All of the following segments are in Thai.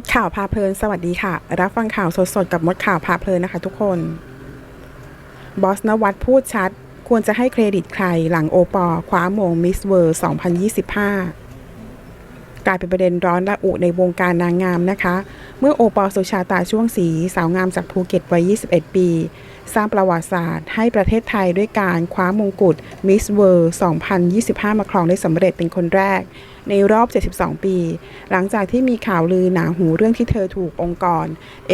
ดข่าวพาเพลิน สวัสดีค่ะ รับฟังข่าวสดๆ กับมดข่าวพาเพลินนะคะทุกคน บอสนวัตพูดชัด ควรจะให้เครดิตใครหลังโอปอล์คว้ามงมิสเวิร์2025 กลายเป็นประเด็นร้อนระอุในวงการนางงามนะคะ เมื่อโอปอล์สุชาตาช่วงสี สาวงามจากภูเก็ตวัย 21 ปี สร้างประวัติศาสตร์ให้ประเทศไทยด้วยการคว้ามงกุฎมิสเวิร์2025 มาครองได้สำเร็จเป็นคนแรก ในรอบ 72 ปี หลังจากที่มีข่าวลือหนาหูเรื่องที่เธอถูกองค์กร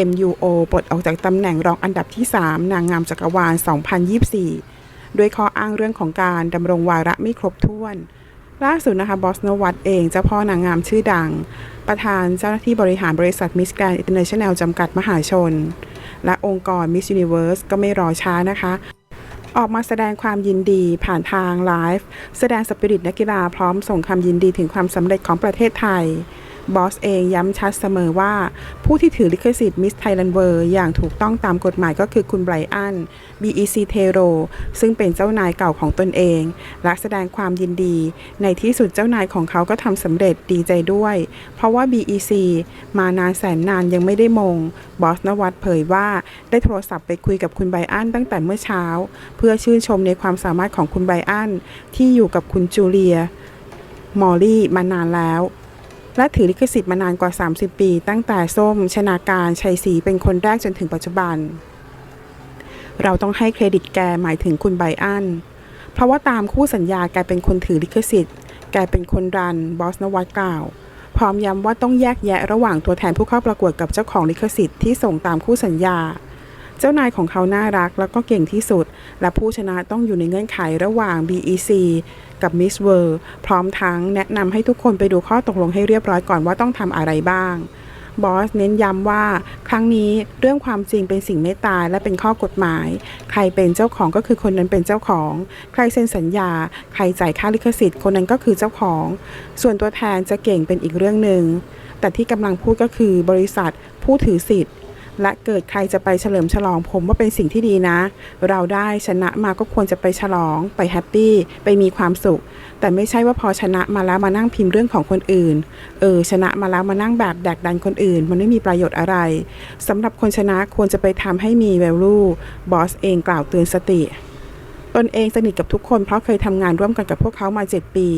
MUO ปลดออกจากตำแหน่งรองอันดับที่ 3 นางงามจักรวาล 2024 ด้วยข้ออ้างเรื่องของการดำรงวาระไม่ครบถ้วน ล่าสุดนะคะบอสนวัตเองเจ้าพ่อนางงามชื่อดัง ประธานเจ้าหน้าที่บริหารบริษัทมิสแกรนด์อินเตอร์เนชั่นแนลจำกัดมหาชน และองค์กรมิสยูนิเวิร์สก็ไม่รอช้านะคะออกมาแสดงความยินดีผ่านทางไลฟ์แสดงสปิริตนักกีฬาพร้อมส่งคำยินดีถึงความสำเร็จของประเทศไทย บอสเองย้ำชัดเสมอว่า ผู้ที่ถือลิขสิทธิ์มิสไทยแลนด์เวิร์อย่างถูกต้องตามกฎหมายก็คือคุณไบรอัน BEC t e r o ซึ่งเป็นเจ้านายเก่าของตนเอง และแสดงความยินดี ในที่สุดเจ้านายของเขาก็ทำสำเร็จดีใจด้วย เพราะว่า BEC มานานแสนนานยังไม่ได้มง บอสนวัตเผยว่าได้โทรศัพท์ไปคุยกับคุณไบรอันตั้งแต่เมื่อเช้า เพื่อชื่นชมในความสามารถของคุณไบรอันที่อยู่กับคุณจูเลีย มอลลี่มานานแล้ว และถือลิขสิทธิ์มานานกว่า 30 ปี ตั้งแต่ส้ม ชนาการ ชัยศรีเป็นคนแรกจนถึงปัจจุบัน เราต้องให้เครดิตแกหมายถึงคุณไบอัน เพราะว่าตามคู่สัญญาแกเป็นคนถือลิขสิทธิ์ แกเป็นคนรัน บอสนวัตกล่าว พร้อมย้ำว่าต้องแยกแยะระหว่างตัวแทนผู้เข้าประกวดกับเจ้าของลิขสิทธิ์ที่ส่งตามคู่สัญญา เจ้านายของเขาน่ารักแล้วก็เก่งที่สุด และผู้ชนะต้องอยู่ในเงื่อนไขระหว่าง BEC กับ Miss World พร้อมทั้งแนะนำให้ทุกคนไปดูข้อตกลงให้เรียบร้อยก่อนว่าต้องทำอะไรบ้างบอสเน้นย้ำว่า ครั้งนี้เรื่องความจริงเป็นสิ่งไม่ตายและเป็นข้อกฎหมาย ใครเป็นเจ้าของก็คือคนนั้นเป็นเจ้าของ ใครเซ็นสัญญา ใครจ่ายค่าลิขสิทธิ์คนนั้นก็คือเจ้าของ ส่วนตัวแทนจะเก่งเป็นอีกเรื่องหนึ่งแต่ที่กำลังพูดก็คือบริษัท ผู้ถือสิทธิ์ และเกิดใครจะไปเฉลิมฉลองผมว่าเป็นสิ่งที่ดีนะ เราได้ชนะมาก็ควรจะไปฉลอง ไปแฮปปี้ไปมีความสุข แต่ไม่ใช่ว่าพอชนะมาแล้วมานั่งพิมพ์เรื่องของคนอื่นเออชนะมาแล้วมานั่งแบบแดกดันคนอื่น มันไม่มีประโยชน์อะไรสำหรับคนชนะควรจะไปทำให้มี value บอสเองกล่าวเตือนสติ ตนเองสนิทกับทุกคนเพราะเคยทำงานร่วมกันกับพวกเขามา 7 ปี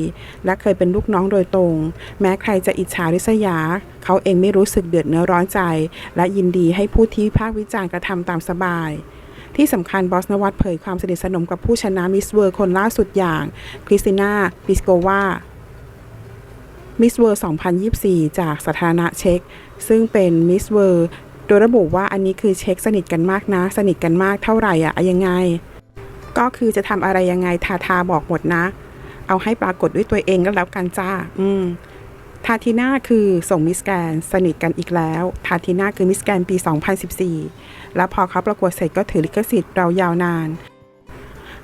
และเคยเป็นลูกน้องโดยตรง แม้ใครจะอิจฉาริษยา เขาเองไม่รู้สึกเดือดเนื้อร้อนใจ และยินดีให้ผู้ที่วิพากวิจารณ์กระทำตามสบายที่สำคัญบอสนวัตเผยความสนิทสนมกับผู้ชนะมิสเวิร์คนล่าสุดอย่างคริสติน่าปิสโกวามิสเวิร์2024 จากสาธารณะเช็กซึ่งเป็นมิสเวิร์โดยระบุว่าอันนี้คือเช็คสนิทกันมากนะ สนิทกันมากเท่าไหร่อะอะยังไง ก็คือจะทำอะไรยังไงทาทาบอกหมดนะ เอาให้ปรากฏด้วยตัวเองก็แล้วกันจ้า อืมทาทีน่าคือส่งมิสแกนสนิทกันอีกแล้ว ทาทีน่าคือมิสแกนปี 2014 แล้วพอเขาประกวดเสร็จก็ถือลิขสิทธิ์เรายาวนาน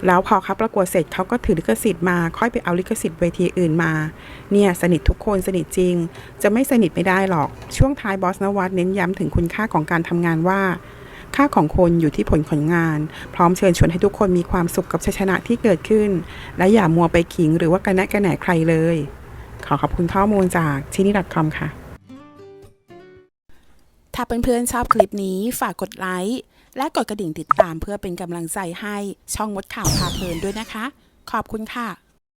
แล้วพอเขาประกวดเสร็จเขาก็ถือลิขสิทธิ์มา ค่อยไปเอาลิขสิทธิ์เวทีอื่นมา เนี่ยสนิททุกคนสนิทจริง จะไม่สนิทไม่ได้หรอก ช่วงท้ายบอสนวัตเน้นย้ำถึงคุณค่าของการทำงานว่า ค่าของคนอยู่ที่ผลของงาน พร้อมเชิญชวนให้ทุกคนมีความสุขกับชัยชนะที่เกิดขึ้น และอย่ามัวไปขิงหรือว่ากระแนะกระแหนใครเลย ขอขอบคุณข้อมูลจากที่นี่ .com ค่ะ ถ้าเพื่อนๆชอบคลิปนี้ฝากกดไลค์และกดกระดิ่งติดตามเพื่อเป็นกำลังใจให้ช่องมดข่าวพาเพลินด้วยนะคะ ขอบคุณค่ะ